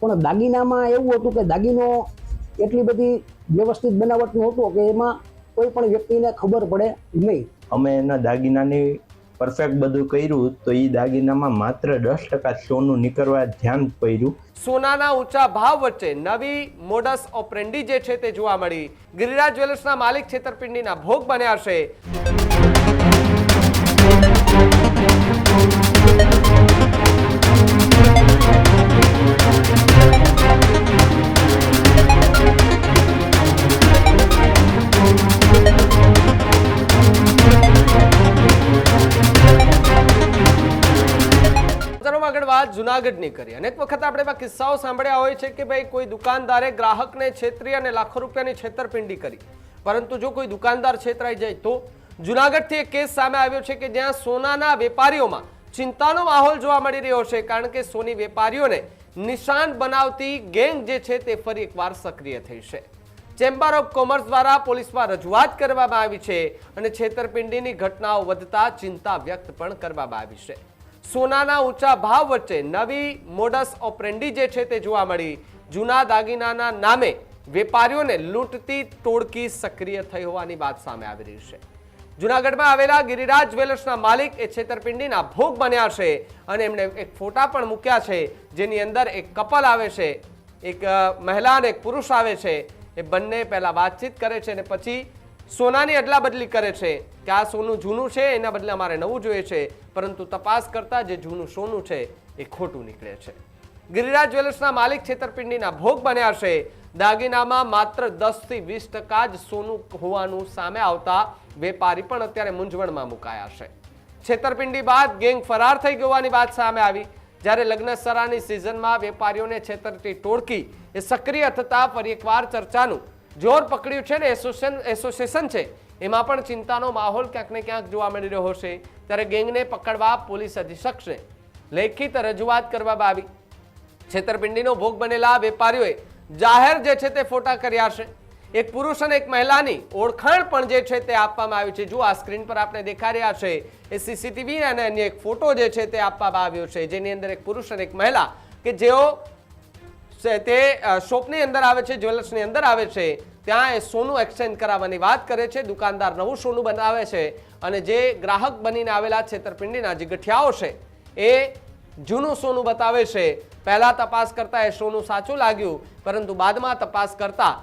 પણ દાગીનામાં એવું હતું કે દાગીનો એટલી બધી વ્યવસ્થિત બનાવટનો હતો કે એમાં કોઈ પણ વ્યક્તિને ખબર પડે નહીં. અમે એના દાગીનાની પરફેક્ટ બધું કર્યું તો એ દાગીનામાં માત્ર દસ ટકા સોનું નીકળવા ધ્યાન પડ્યું. સોનાના ઊંચા ભાવ વચ્ચે નવી મોડસ ઓપરેન્ડી જે છે તે જોવા મળી. ગિરિરાજ જ્વેલર્સના માલિક છેતરપિંડીના ભોગ બન્યા છે વાત જુનાગઢની કરી. અનેક વખત આપણે એવા કિસ્સાઓ સાંભળ્યા હોય છે કે ભાઈ કોઈ દુકાનદારે ગ્રાહકને છેતરી અને લાખો રૂપિયાની છેતરપિંડી કરી. પરંતુ જો કોઈ દુકાનદાર છેતરાઈ જાય તો? જુનાગઢથી એક કેસ સામે આવ્યો છે કે જ્યાં સોનાના વેપારીઓમાં ચિંતાનો માહોલ જોવા મળી રહ્યો છે, કારણ કે સોની વેપારીઓને નિશાન બનાવતી ગેંગ જે છે તે ફરી એકવાર સક્રિય થઈ છે. ચેમ્બર ઓફ કોમર્સ દ્વારા પોલીસમાં રજૂઆત કરવામાં આવી છે અને છેતરપિંડીની ઘટનાઓ વધતા ચિંતા વ્યક્ત પણ કરવામાં આવી છે. સોનાના ઊંચા ભાવ વચ્ચે નવી મોડસ ઓપરેન્ડી જે છે તે જોવા મળી. જૂના દાગીનાના નામે વેપારીઓને લૂંટતી ટોળકી સક્રિય થઈ હોવાની વાત સામે આવી રહી છે. જુનાગઢમાં આવેલા ગિરિરાજ જ્વેલર્સના માલિક એ છેતરપિંડીના ભોગ બન્યા છે અને એમણે એક ફોટા પણ મૂક્યા છે, જેની અંદર એક કપલ આવે છે, એક મહિલા અને એક પુરુષ આવે છે. એ બંને પહેલાં વાતચીત કરે છે અને પછી સોનાની અદલા બદલી કરે છે. કે આ સોનું જૂનું છે, એના બદલે અમારે નવું જોઈએ છે. પરંતુ તપાસ કરતા જે જૂનું સોનું છે, એ ખોટું નીકળે છે. ગિરિરાજ જ્વેલર્સના માલિક છેતરપિંડીના ભોગ બન્યા છે. દાગીનામાં માત્ર દસથી વીસ ટકા જ સોનું હોવાનું સામે આવતા વેપારી પણ અત્યારે મૂંઝવણમાં મુકાયા છે. છેતરપિંડી બાદ ગેંગ ફરાર થઈ ગયોની વાત સામે આવી. જ્યારે લગ્નસરાની સિઝનમાં વેપારીઓને છેતરતી ટોળકી એ સક્રિય થતા ફરી એકવાર ચર્ચાનું જોર પકડ્યું છે ને એસોસિએશન એસોસિએશન છે, એમાં પણ ચિંતાનો માહોલ ક્યાંક ને ક્યાંક જોવા મળી રહ્યો છે ત્યારે ગેંગને પકડવા પોલીસ અધિક્ષકને લેખિત રજૂઆત કરવામાં આવી. છેતરપિંડીનો ભોગ બનેલા વેપારીઓએ જાહેર જે છે તે ફોટા કર્યા છે. એક પુરુષ અને એક મહિલાની ઓળખાણ પણ જે છે તે આપવામાં આવી છે. જો આ સ્ક્રીન પર આપણે દેખાઈ રહ્યા છે, એ સીસીટીવી અને અન્ય એક ફોટો જે છે તે આપવામાં આવ્યો છે. જેની અંદર એક પુરુષ અને એક મહિલા કે જેઓ તે શોપની અંદર આવે છે, જ્વેલર્સની અંદર આવે છે. ત્યાં એ સોનું એક્સચેન્જ કરાવવાની વાત કરે છે. દુકાનદાર નવું સોનું બનાવે છે અને જે ગ્રાહક બનીને આવેલા છેતરપિંડીના જે ગઠિયાઓ છે, એ જૂનું સોનું બતાવે છે. પહેલાં તપાસ કરતાં એ સોનું સાચું લાગ્યું, પરંતુ બાદમાં તપાસ કરતાં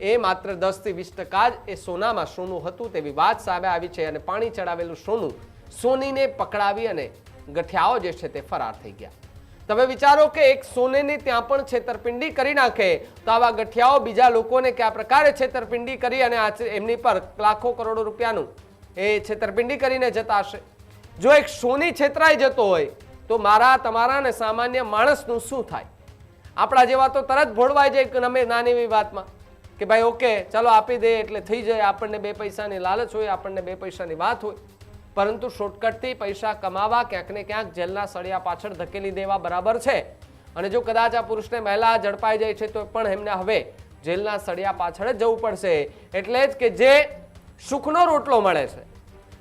એ માત્ર દસથી વીસ ટકા જ એ સોનામાં સોનું હતું તેવી વાત સામે આવી છે અને પાણી ચડાવેલું સોનું સોનીને પકડાવી અને ગઠિયાઓ જે છે તે ફરાર થઈ ગયા. તમે વિચારો કે એક સોનેની ત્યાં પણ છેતરપિંડી કરી નાખે તો આવા ગઠિયાઓ બીજા લોકોને કયા પ્રકારે છેતરપિંડી કરી અને એમની પર લાખો કરોડો રૂપિયાનું એ છેતરપિંડી કરીને જતા હશે જો એક સોની છેતરાઈ જતો હોય તો મારા, તમારા અને સામાન્ય માણસનું શું થાય? આપણા જેવા તો તરત ભોળવાઈ જાય અમે નાની એવી વાતમાં કે ભાઈ, ઓકે, ચાલો આપી દે એટલે થઈ જાય. આપણને બે પૈસાની લાલચ હોય, આપણને બે પૈસાની વાત હોય. પરંતુ શોર્ટકટથી પૈસા કમાવા ક્યાંક ને ક્યાંક જેલના સળિયા પાછળ ધકેલી દેવા બરાબર છે. અને જો કદાચ આ પુરુષને મહિલા ઝડપાઈ જાય છે, તો પણ એમને હવે જેલના સળિયા પાછળ જવું પડશે. એટલે જ કે જે સુખનો રોટલો મળે છે.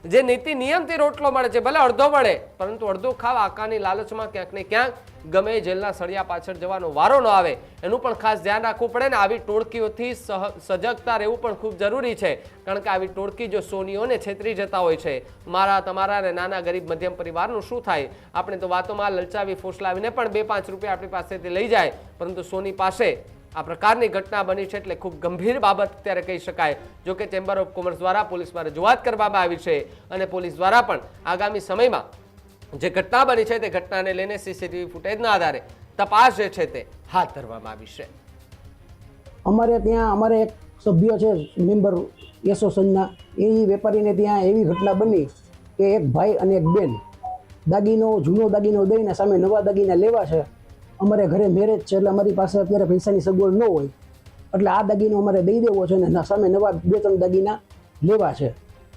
જે નીતિ નિયમથી રોટલો મળે છે, ભલે અડધો મળે, પરંતુ અડધો ખાવ આકાની લાલચમાં ક્યાંક ને ક્યાંક ગમે જેલના સળિયા પાછળ જવાનો વારો ન આવે. એનું પણ ખાસ ધ્યાન રાખવું પડે ને આવી ટોળકીઓથી સજગતા રહેવું પણ ખૂબ જરૂરી છે. કારણ કે આવી ટોળકી જો સોનીઓને છેતરી જતા હોય છે, મારા, તમારા અને નાના ગરીબ મધ્યમ પરિવારનું શું થાય? આપણે તો વાતોમાં લલચાવી, ફોસલાવીને પણ બે પાંચ રૂપિયા આપણી પાસેથી લઈ જાય, પરંતુ સોની પાસે આ પ્રકારની ઘટના બની છે એટલે ખૂબ ગંભીર બાબત અત્યારે કહી શકાય. જો કે ચેમ્બર ઓફ કોમર્સ દ્વારા પોલીસમાં રજૂઆત કરવામાં આવી છે અને પોલીસ દ્વારા પણ આગામી સમયમાં જે ઘટના બની છે તે ઘટનાને લઈને સીસીટીવી ફૂટેજના આધારે તપાસ જે છે તે હાથ ધરવામાં આવી છે. અમારે ત્યાં અમારે એક સભ્ય છે, મેમ્બર એસોસિએશનના એ વેપારીને ત્યાં એવી ઘટના બની કે એક ભાઈ અને એક બેન દાગીનો, જૂનો દાગીનો દઈને સામે નવા દાગીના લેવા છે. અમારે ઘરે મેરેજ છે એટલે અમારી પાસે અત્યારે પૈસાની સગવડ ન હોય. એટલે આ દાગીનો અમારે દઈ દેવો છે ના સામે નવા બે ત્રણ દાગીના લેવા છે.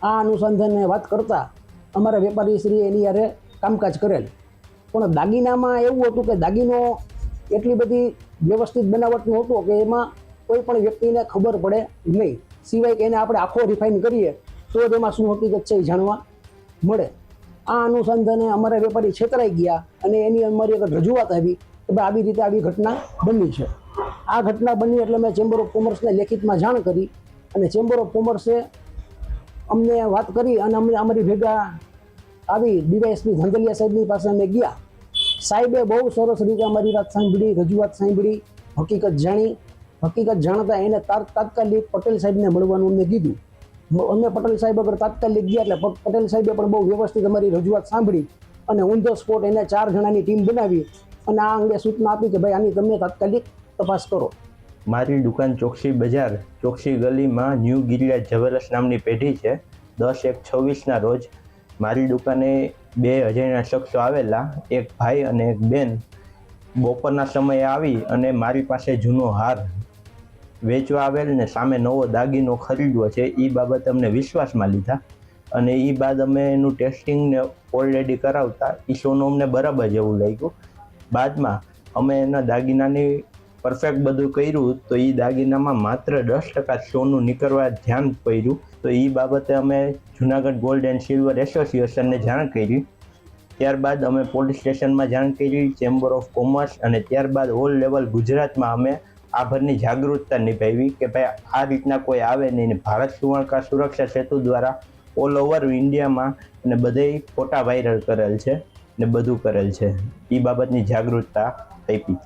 આ અનુસંધાનને વાત કરતાં અમારા વેપારી શ્રી એની યારે કામકાજ કરેલ. પણ દાગીનામાં એવું હતું કે દાગીનો એટલી બધી વ્યવસ્થિત બનાવટનો હતો કે એમાં કોઈ પણ વ્યક્તિને ખબર પડે નહીં. સિવાય કે એને આપણે આખો રિફાઇન કરીએ, તો જ એમાં શું હકીકત છે એ જાણવા મળે. આ અનુસંધાને અમારા વેપારી છેતરાઈ ગયા અને એની અમારી એક રજૂઆત આવી કે આવી રીતે આવી ઘટના બની છે. આ ઘટના બની એટલે મેં ચેમ્બર ઓફ કોમર્સને લેખિતમાં જાણ કરી અને ચેમ્બર ઓફ કોમર્સે અમને વાત કરી અને અમને અમારી ભેગા આવી ડીવાયએસપી ધંધલિયા સાહેબની પાસે અમે ગયા. સાહેબે બહુ સરસ રીતે અમારી વાત સાંભળી, રજૂઆત સાંભળી, હકીકત જાણી. હકીકત જાણતા એને તાત્કાલિક પટેલ સાહેબને મળવાનું અમને કીધું. અમે પટેલ સાહેબ અગર તાત્કાલિક ગયા એટલે પટેલ સાહેબે પણ બહુ વ્યવસ્થિત અમારી રજૂઆત સાંભળી અને ઓન ધ સ્પોટ એને ચાર જણાની ટીમ બનાવી અને આ અંગે સૂચના આપી કે ભાઈ આની તમે તાત્કાલિક તપાસ કરો. મારી દુકાન ચોકસી બજાર, ચોકસી ગલીમાં ન્યૂ ગિરિયા જવેલર્સ નામની પેઢી છે. દસ એક છવ્વીસના રોજ મારી દુકાને બે અજયના શખ્સો આવેલા, એક ભાઈ અને એક બેન. બપોરના સમયે આવી અને મારી પાસે જૂનો હાર વેચવા આવેલ ને સામે નવો દાગીનો ખરીદવો છે. એ બાબતે અમને વિશ્વાસમાં લીધા અને એ બાદ અમે એનું ટેસ્ટિંગ ને ઓલરેડી કરાવતા. એ સોનું અમને બરાબર જેવું લાગ્યું. બાદમાં અમે એના દાગીનાની પરફેક્ટ બધું કર્યું તો એ દાગીનામાં માત્ર દસ ટકા સોનું નીકળવા ધ્યાન કર્યું તો એ બાબતે અમે જુનાગઢ ગોલ્ડ એન્ડ સિલ્વર એસોસિએશનને જાણ કરી. ત્યારબાદ અમે પોલીસ સ્ટેશનમાં જાણ કરી ચેમ્બર ઓફ કોમર્સ અને ત્યારબાદ ઓલ લેવલ ગુજરાતમાં અમે આભરની જાગૃતતા નિભાવી કે ભાઈ આ રીતના કોઈ આવે નહીં ભારત સુવર્ણકા સુરક્ષા સેતુ દ્વારા ઓલ ઓવર ઇન્ડિયામાં અને બધે ફોટા વાયરલ કરેલ છે. ને બધું કરેલ છે. એ બાબતની જાગૃતતા આપી.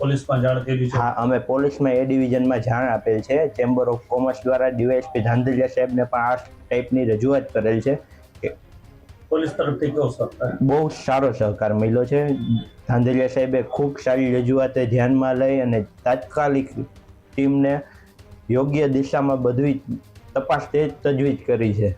પોલીસમાં જાણ કરી હા અમે પોલીસમાં એ ડિવિઝનમાં જાણ આપેલ છે. ચેમ્બર ઓફ કોમર્સ દ્વારા ડીવાયએસપી ધાંધલિયા સાહેબને પણ આ ટાઈપની રજૂઆત કરેલ છે કે પોલીસ તરફથી કેવો સહકાર? બહુ સારો સહકાર મળ્યો છે. ધાંધલિયા સાહેબે ખૂબ સારી રજૂઆતે ધ્યાનમાં લઈ અને તાત્કાલિક ટીમને યોગ્ય દિશામાં બધી તપાસ તે તજવીજ કરી છે.